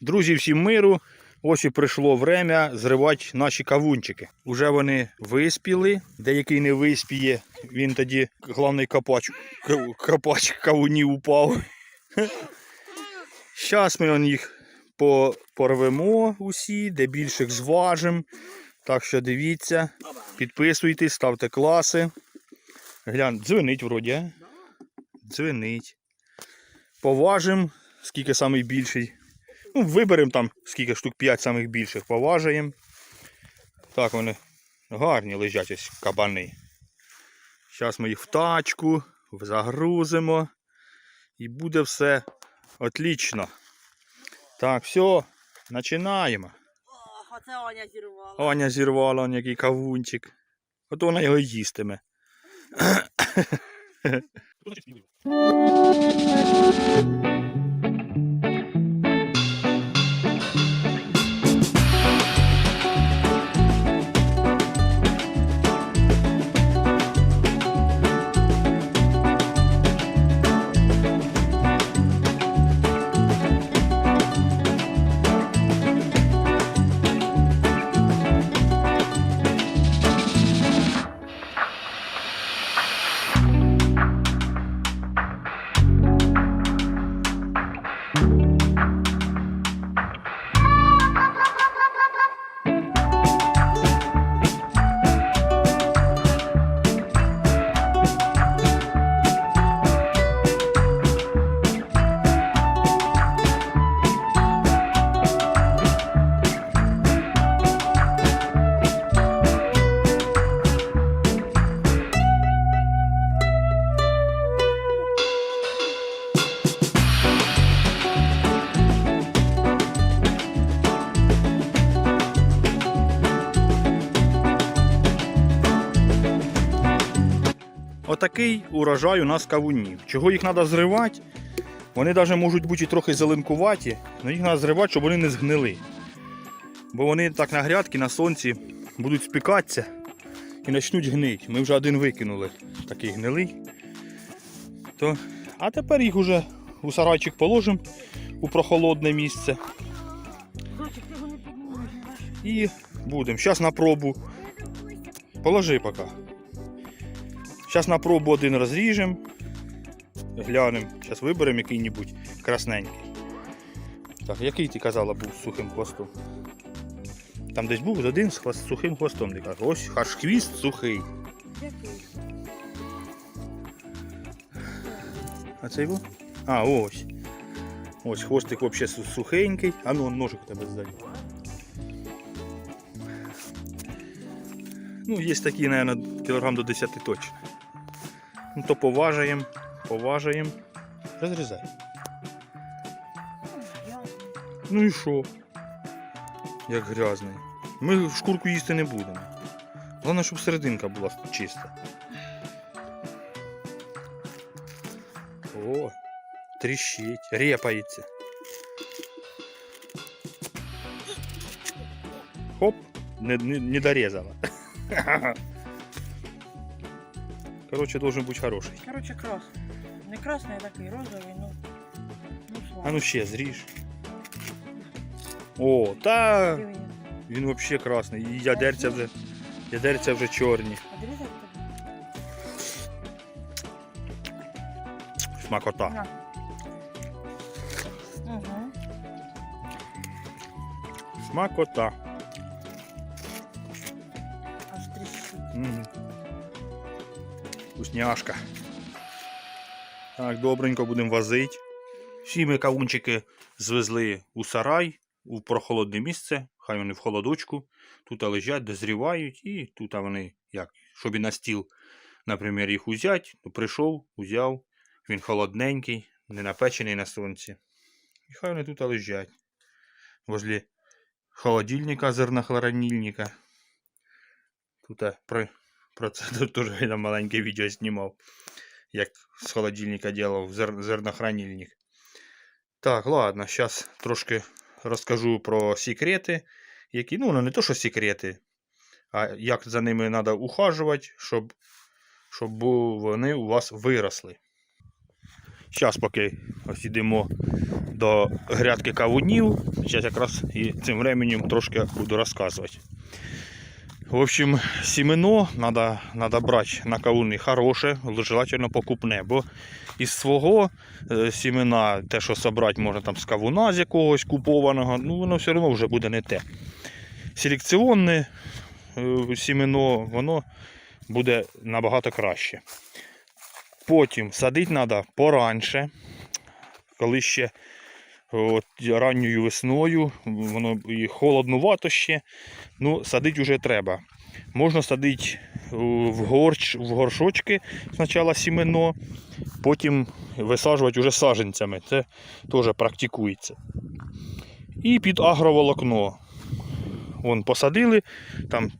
Друзі, всім миру. Ось і прийшло время зривати наші кавунчики. Уже вони виспіли, деякий не виспіє. Він тоді головний копач, копач кавунів упав. Зараз ми їх по- порвемо усі, де більших зважимо. Так що дивіться, підписуйтесь, ставте класи. Глянь, дзвенить вроді. Дзвенить. Поважимо, скільки самий більший. Ну, виберемо там скільки штук 5 самих більших, поважаємо. Так вони гарні лежать ось кабани. Зараз ми їх в тачку загрузимо. І буде все отлично. Так, все, починаємо. Оце Аня зірвала. Аня зірвала он який кавунчик. От вона його їстиме. Отакий урожай у нас кавунів. Чого їх треба зривати? Вони навіть можуть бути трохи зеленкуваті, але їх треба зривати, щоб вони не згнили. Бо вони так на грядки, на сонці будуть спікатися і почнуть гнити. Ми вже один викинули, такий гнилий. То... А тепер їх уже у сарайчик положимо у прохолодне місце. І будемо. Зараз на пробу. Положи поки. Зараз на пробу один розріжемо. Глянемо. Зараз виберемо який-небудь красненький. Так, який ти казала був з сухим хвостом? Там десь був один з сухим хвостом. Ти кажеш, ось аж хвіст сухий. А це його? А, ось. Ось хвостик взагалі сухенький. А ну, ножик у тебе ззаді. Ну, є такі, мабуть, кілограм до 10 точно. Ну, то поважаємо, поважаємо. Розрізай. Ну і що? Як грязний. Ми шкурку їсти не будемо. Головне, щоб серединка була чиста. О, тріщить, репається. Хоп, не, не, не дорезала. Короче, должен быть хороший. Короче, красний. Не красний, а такий розовий, ну. Ну, слава. А ну ще зріж. О, та Диви, він вообще красний. І ядерця вже, ядерця вже чорні. Одрізати? Смакота. На. Угу. Смакота. Аж тріщить. М. Вкусняшка. Так, добренько будемо возити. Всі ми кавунчики звезли у сарай, у прохолодне місце, хай вони в холодочку. Тут лежать, дозрівають, і тут вони, як, щоб і на стіл, наприклад, їх узяти, то прийшов, узяв, він холодненький, не напечений на сонці. І хай вони тут лежать. Возле холодильника, зернохлоранильника. Тут а, про, це теж я маленьке відео знімав, як з холодильника делав зер, зернохранильник. Так, ладно, зараз трошки розкажу про секрети, які, ну, не то, що секрети, а як за ними треба ухажувати, щоб, щоб вони у вас виросли. Зараз поки ось до грядки кавунів. Зараз якраз і цим временем трошки буду розказувати. В общем, сімено надо, надо брати на кавуни хороше, желательно покупне, бо із свого е, сімена, те, що собрати можна там з кавуна з якогось купованого, ну воно все одно вже буде не те. Селекціонне е, сімено, воно буде набагато краще. Потім садити треба пораньше, коли ще от, ранньою весною, воно і холоднувато ще. Ну, садити вже треба. Можна садити в, горч, в горшочки спочатку сімено, потім висаджувати вже саджанцями. Це теж практикується. І під агроволокно. Вон посадили, там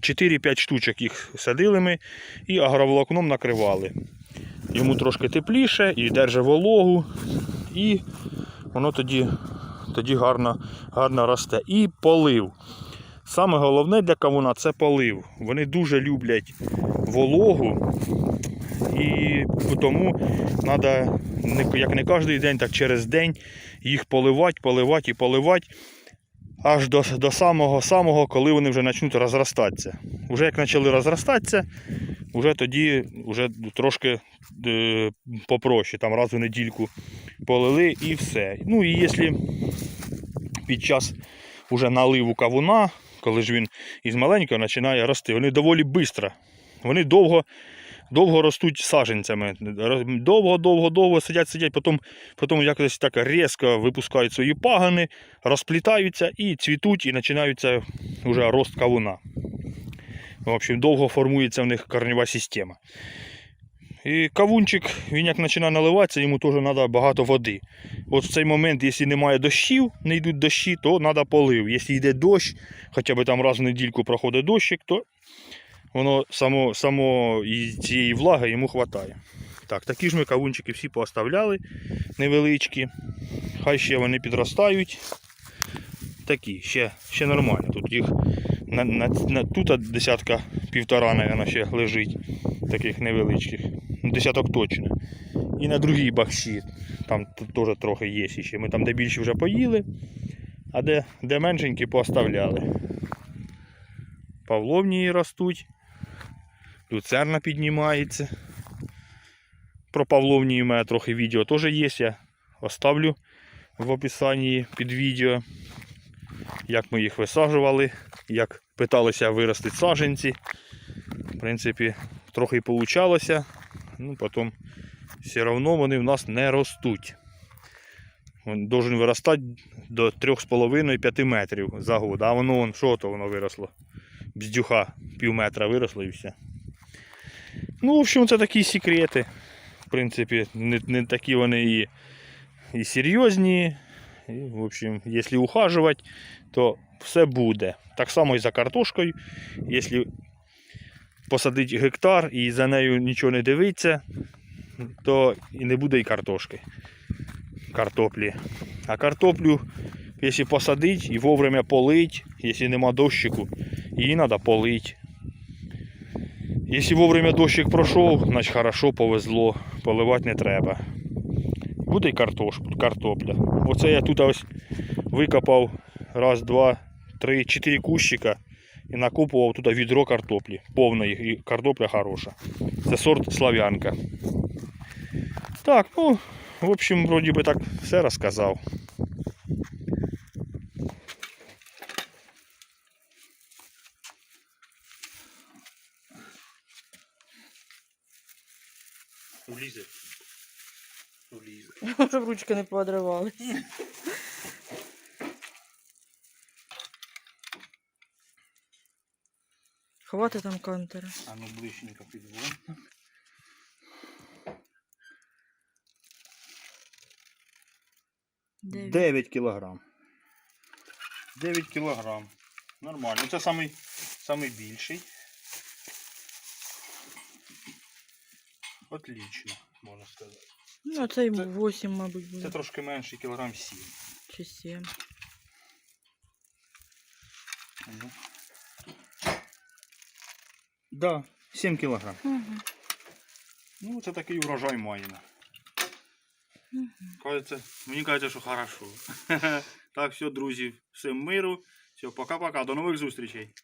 4-5 штучок їх садили ми і агроволокном накривали. Йому трошки тепліше і держить вологу, і воно тоді, тоді гарно, гарно росте. І полив. Саме головне для кавуна це полив. Вони дуже люблять вологу. І тому треба, як не кожен день, так через день їх поливати, поливати і поливати аж до, до самого, самого, коли вони вже почнуть розростатися. Уже як почали розростатися, вже тоді вже трошки е, попроще, там раз у недільку полили і все. Ну і якщо під час уже наливу кавуна, коли ж він із маленького починає рости, вони доволі швидко. Вони довго, довго ростуть саженцями. Довго, довго, довго сидять, сидять, потім, потім якось так різко випускають свої пагани, розплітаються і цвітуть, і починається вже рост кавуна. В общем, довго формується в них корнева система. І кавунчик, він як починає наливатися, йому теж треба багато води. От в цей момент, якщо немає дощів, не йдуть дощі, то треба полив. Якщо йде дощ, хоча б там раз в недільку проходить дощик, то воно само, само цієї влаги йому вистачає. Так, такі ж ми кавунчики всі пооставляли невеличкі. Хай ще вони підростають. Такі, ще, ще нормально. Тут їх на, на, на, тут десятка півтора, мабуть, ще лежить, таких невеличких. Ну, Десяток точно. І на другій бахші. Там теж трохи є ще. Ми там де більше вже поїли, а де, де меншенькі пооставляли. Павловнії ростуть. Люцерна піднімається. Про Павловнії у мене трохи відео теж є. Я оставлю в описанні під відео, як ми їх висаджували, як питалися виростити саджанці. В принципі, трохи вийшло. Ну, потім все одно вони в нас не ростуть. Він должен виростати до 3,5-5 метрів за год. А воно вон, що то воно виросло? Бздюха пів метра виросло і все. Ну, в общем, це такі секрети. В принципі, не, не такі вони і, і серйозні. І, в общем, якщо ухажувати, то все буде. Так само і за картошкою. Якщо посадити гектар і за нею нічого не дивитися, то і не буде і картошки. Картоплі. А картоплю, якщо посадити і вовремя полить, якщо нема дощику, її треба полити. Якщо вовремя дощик пройшов, значить хорошо повезло, поливати не треба. Буде й картопля. Оце я тут ось викопав раз, два, три, чотири кущика і накопував туди відро картоплі. Повної і картопля хороша. Це сорт слав'янка. Так, ну, в общем, вроді би так все розказав. Влізе. Влізе. Щоб ручки не поодривались. Ховати там кантера. А ну ближченько. 9. 9 кілограм. 9 кілограм. Нормально. Це самий, самий більший. Отлично, можна сказати. Ну, а цей Це- 8, мабуть, Це трошки менше кілограм 7. Чи 7. Угу. Да, 7 кілограм. Угу. Ну, це такий урожай маємо. Кажеться, мені кажеться, що хорошо. так, все, друзі, всім миру. Все, пока-пока, до нових зустрічей.